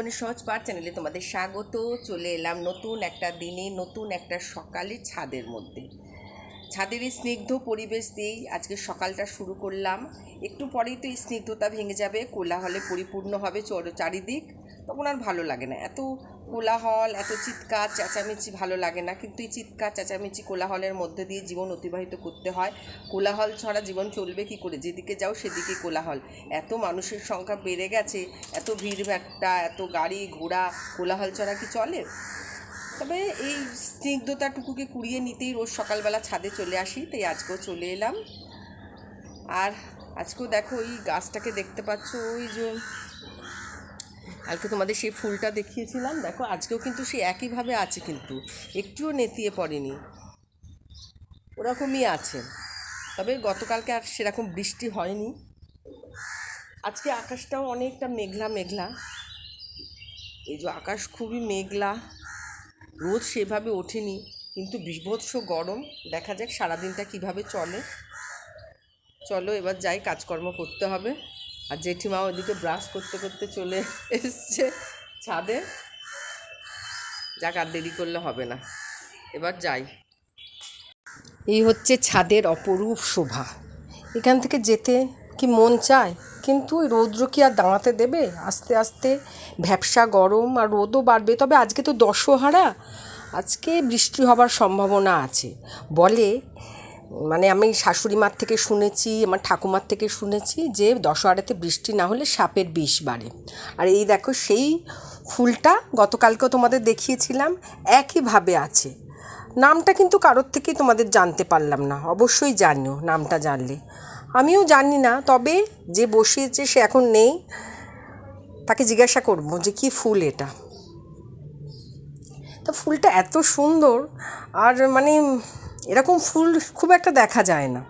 জীবনের সহজ পাঠ চ্যানেলে তোমাদের স্বাগত। চলে এলাম নতুন একটা দিনে, নতুন একটা সকালে ছাদের মধ্যে। ছাদের এই স্নিগ্ধ পরিবেশ দিয়েই আজকে সকালটা শুরু করলাম। একটু পরেই তো এই স্নিগ্ধতা ভেঙে যাবে, কোলাহলে পরিপূর্ণ হবে চর- চারিদিক। তখন আর ভালো লাগে না। এত কোলাহল, এত চিৎকার, চেঁচামেচি ভালো লাগে না। কিন্তু এই চিৎকার, চেঁচামেচি কোলাহলের মধ্যে দিয়ে জীবন অতিবাহিত করতে হয়। কোলাহল ছাড়া জীবন চলবে কি করে? যেদিকে যাও সেদিকে কোলাহল। এত মানুষের সংখ্যা বেড়ে গেছে, এত ভিড়ভাট্টা এত গাড়ি ঘোড়া, কোলাহল ছাড়া কি চলে? তবে এই স্নিগ্ধতাটুকুকে কুড়িয়ে নিতেই রোজ সকালবেলা ছাদে চলে আসি, তাই আজকেও চলে এলাম। আর আজকেও দেখো ওই গাছটাকে দেখতে পাচ্ছ, ওই যে কালকে তোমাদের সেই ফুলটা দেখিয়েছিলাম, দেখো আজকেও কিন্তু সে একইভাবে আছে কিন্তু, একটুও নেতিয়ে পড়েনি। ওরকমই আছে। তবে গতকালকে আর সেরকম বৃষ্টি হয়নি। আজকে আকাশটাও অনেকটা মেঘলা মেঘলা। এই যে আকাশ খুবই মেঘলা। রোদ সেভাবে ওঠেনি, কিন্তু বিভৎস গরম, দেখা যাক সারাদিনটা কীভাবে চলে। চলো এবার যাই, কাজকর্ম করতে হবে। আর জেঠিমা ওদিকে ব্রাশ করতে করতে চলে এসছে ছাদে। যাক, আর দেরি করলে হবে না। এবার যাই। এই হচ্ছে ছাদের অপরূপ শোভা। এখান থেকে যেতে কি মন চায়? কিন্তু ওই রৌদ্র কি আর দাঁড়াতে দেবে? আস্তে আস্তে ভ্যাবসা গরম আর রোদও বাড়বে। তবে আজকে তো দশহারা। আজকে বৃষ্টি হবার সম্ভাবনা আছে। বলে মানে আমি শাশুড়ি মার থেকে শুনেছি, আমার ঠাকুমার থেকে শুনেছি যে দশহারাতে বৃষ্টি না হলে সাপের বিষ বাড়ে। আর এই দেখো, সেই ফুলটা গতকালকেও তোমাদের দেখিয়েছিলাম, একইভাবে আছে। নামটা কিন্তু কারোর থেকেই তোমাদের জানতে পারলাম না। অবশ্যই জানিও নামটা জানলে। আমিও জানি না, তবে যে বসিয়েছে সে এখন নেই, তাকে জিজ্ঞাসা করব যে কি ফুল এটা। তা ফুলটা এত সুন্দর, আর মানে এরকম ফুল খুব একটা দেখা যায় না।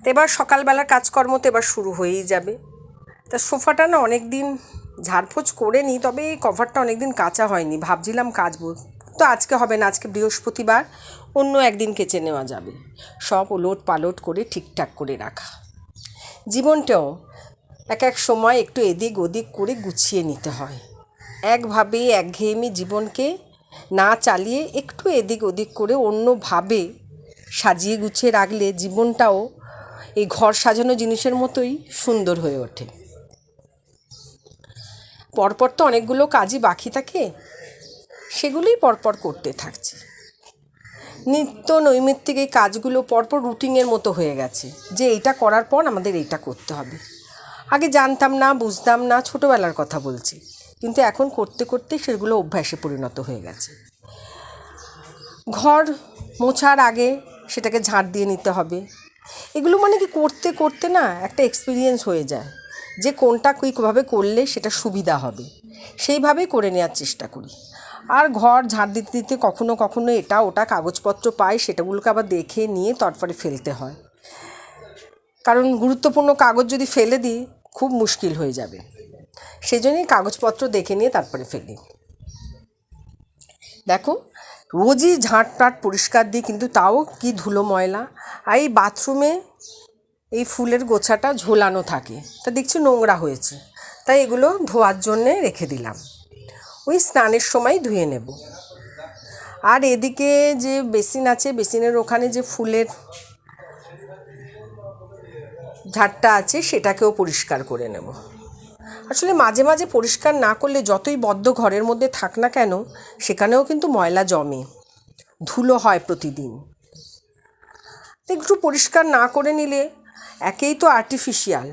তো এবার সকালবেলার কাজকর্ম তো এবার শুরু হয়েই যাবে। তা সোফাটা না অনেক দিন ঝাড়ফোঁচ করে নিই তবে এই কভারটা অনেক দিন কাঁচা হয়নি, ভাবছিলাম কাচবো। তো আজকে হবে না, আজকে বৃহস্পতিবার, অন্য একদিন কেচে নেওয়া যাবে। সব ওলট পালট করে ঠিকঠাক করে রাখা। জীবনটাও এক এক সময় একটু এদিক ওদিক করে গুছিয়ে নিতে হয়। একভাবে, একঘেয়েমি জীবনকে না চালিয়ে একটু এদিক ওদিক করে অন্যভাবে সাজিয়ে গুছিয়ে রাখলে জীবনটাও এই ঘর সাজানো জিনিসের মতোই সুন্দর হয়ে ওঠে। পরপর তো অনেকগুলো কাজই বাকি থাকে। সেগুলোই পরপর করতে থাকছি। নিত্য নৈমিত্তিক এই কাজগুলো পরপর রুটিনের মতো হয়ে গেছে যে এইটা করার পর আমাদের এইটা করতে হবে। আগে জানতাম না, বুঝতাম না, ছোটোবেলার কথা বলছি, কিন্তু এখন করতে করতে সেগুলো অভ্যাসে পরিণত হয়ে গেছে। ঘর মোছার আগে সেটাকে ঝাঁট দিয়ে নিতে হবে। এগুলো মানে কি করতে করতে না একটা এক্সপিরিয়েন্স হয়ে যায়, যে কোনটা কীভাবে করলে সেটা সুবিধা হবে। সেইভাবেই করে নেওয়ার চেষ্টা করি। আর ঘর ঝাঁট দিতে দিতে কখনো কখনো এটা ওটা কাগজপত্র পাই সেটাগুলোকে আবার দেখে নিয়ে তারপরে ফেলতে হয়। কারণ গুরুত্বপূর্ণ কাগজ যদি ফেলে দিই, খুব মুশকিল হয়ে যাবে। সেই জন্যই কাগজপত্র দেখে নিয়ে তারপরে ফেলি। দেখো, রোজই ঝাঁট টাট পরিষ্কার দিই, কিন্তু তাও কি ধুলো ময়লা। আর এই বাথরুমে এই ফুলের গোছাটা ঝোলানো থাকে। তা দেখছি নোংরা হয়েছে। তাই এগুলো ধোয়ার জন্যে রেখে দিলাম। ওই স্নানের সময় ধুয়ে নেব। আর এদিকে যে বেসিন আছে, বেসিনের ওখানে যে ফুলের ঝাড়টা আছে, সেটাকেও পরিষ্কার করে নেব। আসলে মাঝে মাঝে পরিষ্কার না করলে যতই বদ্ধ ঘরের মধ্যে থাক না কেন, সেখানেও কিন্তু ময়লা জমে, ধুলো হয় প্রতিদিন। একটু পরিষ্কার না করে নিলে একেই তো আর্টিফিশিয়াল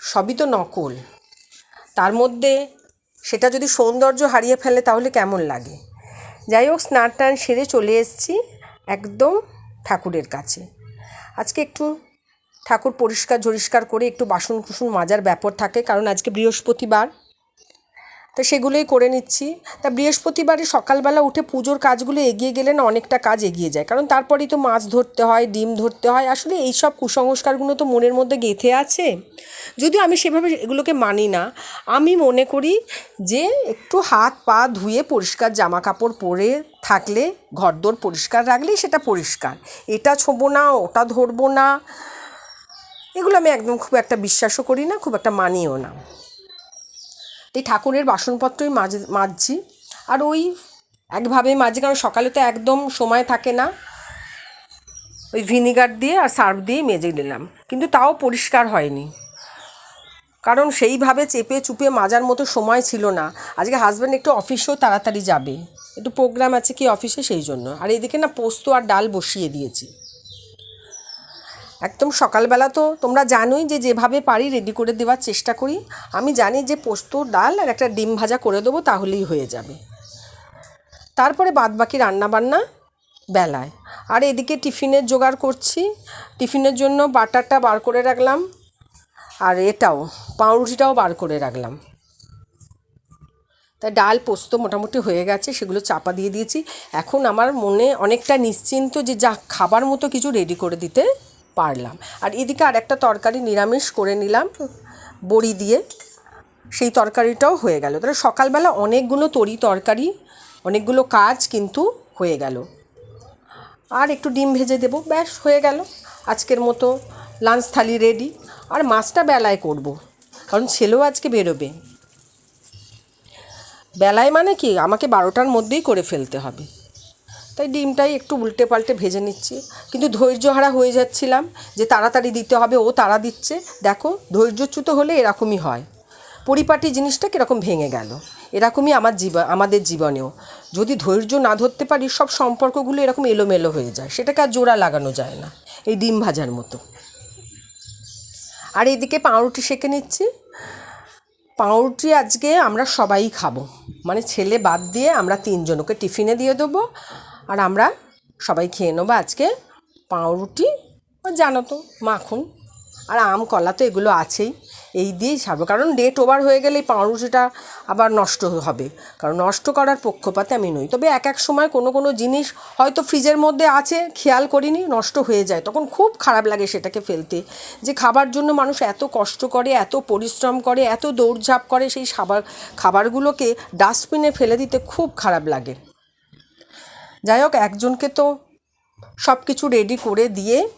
সবই তো নকল। তার মধ্যে সেটা যদি সৌন্দর্য হারিয়ে ফেলে তাহলে কেমন লাগে? যাই হোক, স্নান টান সেরে চলে এসেছি একদম ঠাকুরের কাছে। আজকে একটু ঠাকুর পরিষ্কার ঝরিষ্কার করে একটু বাসন কুসুন মাজার ব্যাপার থাকে, কারণ আজকে বৃহস্পতিবার। তা সেগুলোই করে নিচ্ছি। তা বৃহস্পতিবারে সকালবেলা উঠে পুজোর কাজগুলো এগিয়ে গেলে না অনেকটা কাজ এগিয়ে যায়। কারণ তারপরেই তো মাছ ধরতে হয়, ডিম ধরতে হয়। আসলে এই সব কুসংস্কারগুলো তো মনের মধ্যে গেঁথে আছে। যদিও আমি সেভাবে এগুলোকে মানি না। আমি মনে করি যে একটু হাত পা ধুয়ে পরিষ্কার জামা কাপড় পরে থাকলে, ঘরদোর পরিষ্কার রাখলেই সেটা পরিষ্কার। এটা ছোবো না, ওটা ধরবো না। এগুলো আমি একদম খুব একটা বিশ্বাসও করি না, খুব একটা মানিও না। এই ঠাকুরের বাসনপত্রই মাজ মাজছি আর ওই একভাবে মাঝে, কারণ সকালে তো একদম সময় থাকে না। ওই ভিনিগার দিয়ে আর সার্ফ দিয়ে মেজে নিলাম। কিন্তু তাও পরিষ্কার হয়নি। কারণ সেইভাবে চেপে চুপে মাজার মতো সময় ছিল না। আজকে হাজব্যান্ড একটু অফিসেও তাড়াতাড়ি যাবে। একটু প্রোগ্রাম আছে কি অফিসে সেই জন্য। আর এদিকে না পোস্ত আর ডাল বসিয়ে দিয়েছি। একদম সকালবেলা তো তোমরা জানোই যে যেভাবে পারি রেডি করে দেওয়ার চেষ্টা করি। আমি জানি যে পোস্ত, ডাল আর একটা ডিম ভাজা করে দেবো, তাহলেই হয়ে যাবে। তারপরে বাদবাকি রান্নাবান্না বেলায়। আর এদিকে টিফিনের জোগাড় করছি। টিফিনের জন্য বাটারটা বার করে রাখলাম। আর এটাও, পাউরুটিটাও বার করে রাখলাম। তাই ডাল, পোস্ত মোটামুটি হয়ে গেছে, সেগুলো চাপা দিয়ে দিয়েছি। এখন আমার মনে অনেকটা নিশ্চিন্ত যে যা খাবার মতো কিছু রেডি করে দিতে পারলাম। আর এদিকে আর একটা তরকারি নিরামিষ করে নিলাম, বড়ি দিয়ে। সেই তরকারিটাও হয়ে গেল। তাহলে সকালবেলা অনেকগুলো তরি তরকারি, অনেকগুলো কাজ কিন্তু হয়ে গেল। আর একটু ডিম ভেজে দেবো, ব্যাস হয়ে গেল। আজকের মতো লাঞ্চ থালি রেডি আর মাছটা বেলায় করব। কারণ ছেলেও আজকে বেরোবে। বেলায় মানে কি? আমাকে বারোটার মধ্যেই করে ফেলতে হবে। তাই ডিমটাই একটু উল্টে পাল্টে ভেজে নিচ্ছি। কিন্তু ধৈর্যহারা হয়ে যাচ্ছিলাম যে তাড়াতাড়ি দিতে হবে, ও তাড়া দিচ্ছে। দেখো, ধৈর্যচ্যুত হলে এরকমই হয়। পরিপাটি জিনিসটা কীরকম ভেঙে গেল। এরকমই আমার জীবন আমাদের জীবনেও। যদি ধৈর্য না ধরতে পারি, সব সম্পর্কগুলো এরকম এলোমেলো হয়ে যায়। সেটাকে আর জোড়া লাগানো যায় না, এই ডিম ভাজার মতো। আর এদিকে পাউরুটি সেঁকে নিচ্ছি। পাউরুটি আজকে আমরা সবাই খাব। মানে ছেলে বাদ দিয়ে আমরা তিনজনকে টিফিনে দিয়ে দেবো। আর আমরা সবাই খেয়ে নেব আজকে পাউরুটি জানো তো মাখন। আর আম, কলা তো এগুলো আছেই। এই দিয়েই ছাড়বো কারণ ডেট ওভার হয়ে গেলে পাউরুটিটা আবার নষ্ট হবে। কারণ নষ্ট করার পক্ষপাতে আমি নই। তবে এক এক সময় কোনো কোনো জিনিস হয়তো ফ্রিজের মধ্যে আছে, খেয়াল করিনি, নষ্ট হয়ে যায়। তখন খুব খারাপ লাগে সেটাকে ফেলতে। যে খাবার জন্য মানুষ এত কষ্ট করে, এত পরিশ্রম করে, এত দৌড়ঝাঁপ করে সেই খাবার খাবারগুলোকে ডাস্টবিনে ফেলে দিতে খুব খারাপ লাগে। যাই হোক, একজনকে তো সব কিছু রেডি করে দিয়ে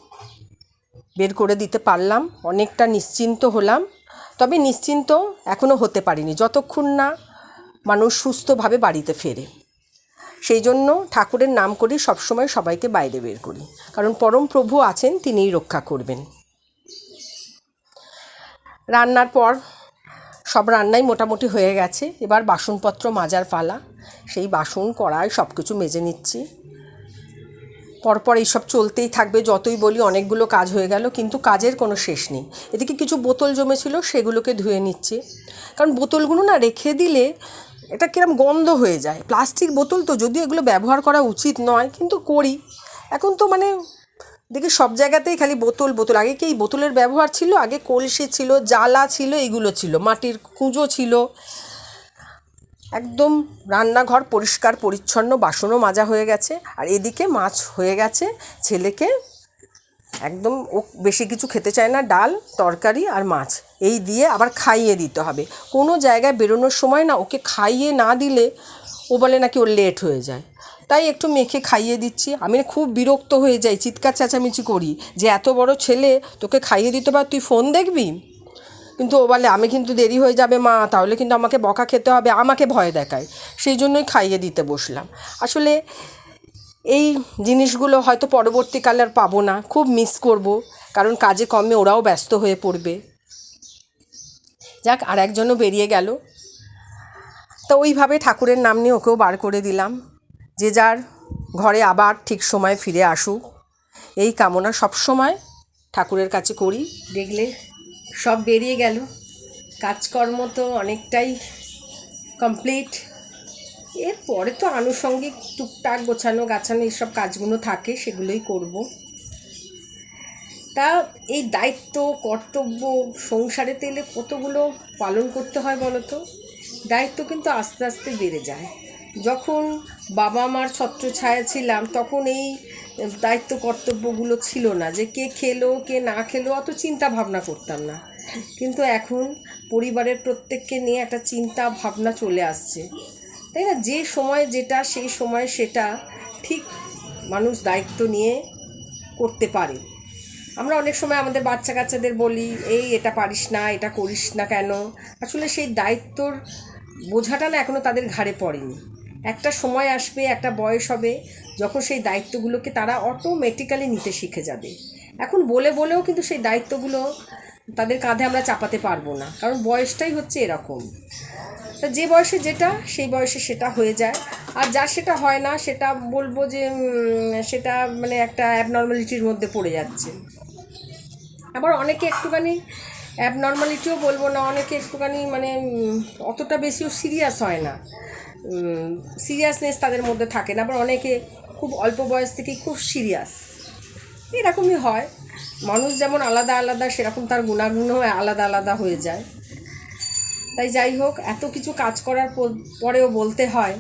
বের করে দিতে পারলাম। অনেকটা নিশ্চিন্ত হলাম। তবে নিশ্চিন্ত এখনও হতে পারিনি। যতক্ষণ না মানুষ সুস্থভাবে বাড়িতে ফেরে। সেই জন্য ঠাকুরের নাম করি সবসময় সবাইকে বাইরে বের করি। কারণ পরম প্রভু আছেন, তিনিই রক্ষা করবেন। রান্নার পর সব রান্নাই মোটামুটি হয়ে গেছে। এবার বাসনপত্র মাজার পালা। সেই বাসন, কড়াই সব কিছু মেজে নিচ্ছি। পরপর এইসব চলতেই থাকবে, যতই বলি অনেকগুলো কাজ হয়ে গেল, কিন্তু কাজের কোনো শেষ নেই। এদিকে কিছু বোতল জমেছিল, সেগুলোকে ধুয়ে নিচ্ছে। কারণ বোতলগুলো না রেখে দিলে এটা কিরম গন্ধ হয়ে যায়। প্লাস্টিক বোতল তো, যদিও এগুলো ব্যবহার করা উচিত নয়, কিন্তু করি। এখন তো মানে দেখি সব জায়গাতেই খালি বোতল বোতল। আগে কি এই বোতলের ব্যবহার ছিল? আগে কলসি ছিল, জ্বালা ছিল, এগুলো ছিল। মাটির কুঁজো ছিল। একদম রান্নাঘর পরিষ্কার, পরিচ্ছন্ন, বাসনও মাজা হয়ে গেছে। আর এদিকে মাছ হয়ে গেছে। ছেলেকে একদম ও বেশি কিছু খেতে চায় না। ডাল, তরকারি আর মাছ। এই দিয়ে আবার খাইয়ে দিতে হবে। কোনো জায়গায় বেরোনোর সময় না ওকে খাইয়ে না দিলে ও বলে নাকি ওর লেট হয়ে যায়। তাই একটু মেখে খাইয়ে দিচ্ছি। আমি খুব বিরক্ত হয়ে যাই, চিৎকার চেঁচামেচি করি যে এত বড় ছেলে, তোকে খাইয়ে দিতে পার, তুই ফোন দেখবি? কিন্তু ও বলে, আমি কিন্তু দেরি হয়ে যাবে মা, তাহলে কিন্তু আমাকে বকা খেতে হবে, আমাকে ভয় দেখায়। সেই জন্যই খাইয়ে দিতে বসলাম। আসলে এই জিনিসগুলো হয়তো পরবর্তীকালে আর পাবো না, খুব মিস করব, কারণ কাজে কমে ওরাও ব্যস্ত হয়ে পড়বে। যাক, আর একজনও বেরিয়ে গেল। তো ওইভাবে ঠাকুরের নাম নিয়ে ওকেও বার করে দিলাম। যে যার ঘরে আবার ঠিক সময় ফিরে আসুক। এই কামনা সবসময় ঠাকুরের কাছে করি। দেখলে সব বেরিয়ে গেল। কাজকর্ম তো অনেকটাই কমপ্লিট এরপরে তো আনুষঙ্গিক টুকটাক গোছানো গাছানো এইসব কাজগুলো থাকে, সেগুলোই করব। তা এই দায়িত্ব, কর্তব্য, সংসারে তেলে কতগুলো পালন করতে হয় বলো তো? দায়িত্ব কিন্তু আস্তে আস্তে বেড়ে যায়। যখন বাবা মার ছত্রছায়া ছিলাম, তখন এই দায়িত্ব কর্তব্যগুলো ছিল না যে কে খেলো, কে না খেলো, অত চিন্তা ভাবনা করতাম না। কিন্তু এখন পরিবারের প্রত্যেককে নিয়ে একটা চিন্তা ভাবনা চলে আসছে। তাই না? যে সময় যেটা, সেই সময় সেটা ঠিক মানুষ দায়িত্ব নিয়ে করতে পারে। আমরা অনেক সময় আমাদের বাচ্চা কাচ্চাদের বলি, এই, এটা পারিস না, এটা করিস না কেন? আসলে সেই দায়িত্বর বোঝাটা না এখনও তাদের ঘাড়ে পড়েনি। একটা সময় আসবে, একটা বয়স হবে, যখন সেই দায়িত্বগুলোকে তারা অটোমেটিক্যালি নিতে শিখে যাবে। এখন বলে বলেও কিন্তু সেই দায়িত্বগুলো তাদের কাঁধে আমরা চাপাতে পারব না, কারণ বয়সটাই হচ্ছে এরকম। তা যে বয়সে যেটা, সেই বয়সে সেটা হয়ে যায়। আর যা সেটা হয় না, সেটা বলব যে সেটা মানে একটা অ্যাবনর্মালিটির মধ্যে পড়ে যাচ্ছে। আবার অনেকে একটুখানি অ্যাবনর্মালিটিও বলব না, অনেকে একটুখানি মানে অতটা বেশিও সিরিয়াস হয় না। সিরিয়াসনেস তাদের মধ্যে থাকে না, আবার অনেকে খুব অল্প বয়স থেকেই খুব সিরিয়াস এরকমই হয়। মানুষ যেমন আলাদা আলাদা, সেরকম তার গুণাগুণও আলাদা আলাদা হয়ে যায়। তাই যাই হোক, এত কিছু কাজ করার পর- পরেও বলতে হয়,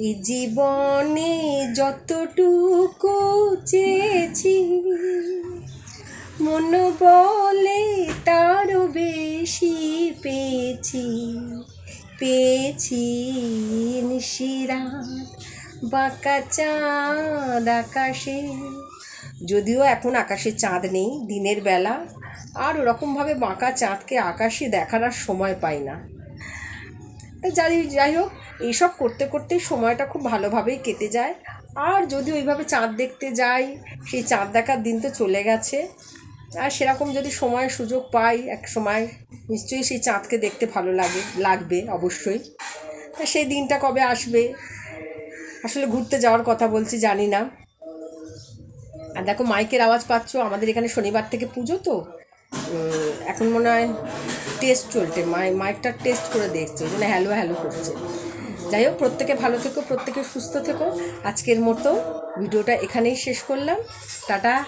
এই জীবনে যতটুকু চেয়েছি মন বলে তারও বেশি পেয়েছি। পেয়েছি নিশিরাত, বাঁকা চাঁদ আকাশে। যদিও এখন আকাশে চাঁদ নেই, দিনের বেলা। আর ওরকমভাবে বাঁকা চাঁদকে আকাশে দেখার আর সময় পাই না। যাই যাই হোক এইসব করতে করতেই সময়টা খুব ভালোভাবেই কেটে যায়। আর যদি ওইভাবে চাঁদ দেখতে যাই, সেই চাঁদ দেখার দিন তো চলে গেছে। আর সেরকম যদি সময় সুযোগ পাই, এক সময় নিশ্চয়ই সেই চাঁদকে দেখতে ভালো লাগে, লাগবে অবশ্যই। তা সেই দিনটা কবে আসবে? আসলে ঘুরতে যাওয়ার কথা বলছি, জানি না। আর দেখো, মাইকের আওয়াজ পাচ্ছ, আমাদের এখানে শনিবার থেকে পুজো তো। এখন মনে হয় টেস্ট চলছে। মাই, মাইকটা টেস্ট করে দেখছে ওই জন্য হ্যালো হ্যালো করছে। যাই হোক, প্রত্যেকে ভালো থেকো, প্রত্যেকে সুস্থ থেকো। আজকের মতো ভিডিওটা এখানেই শেষ করলাম। টাটা।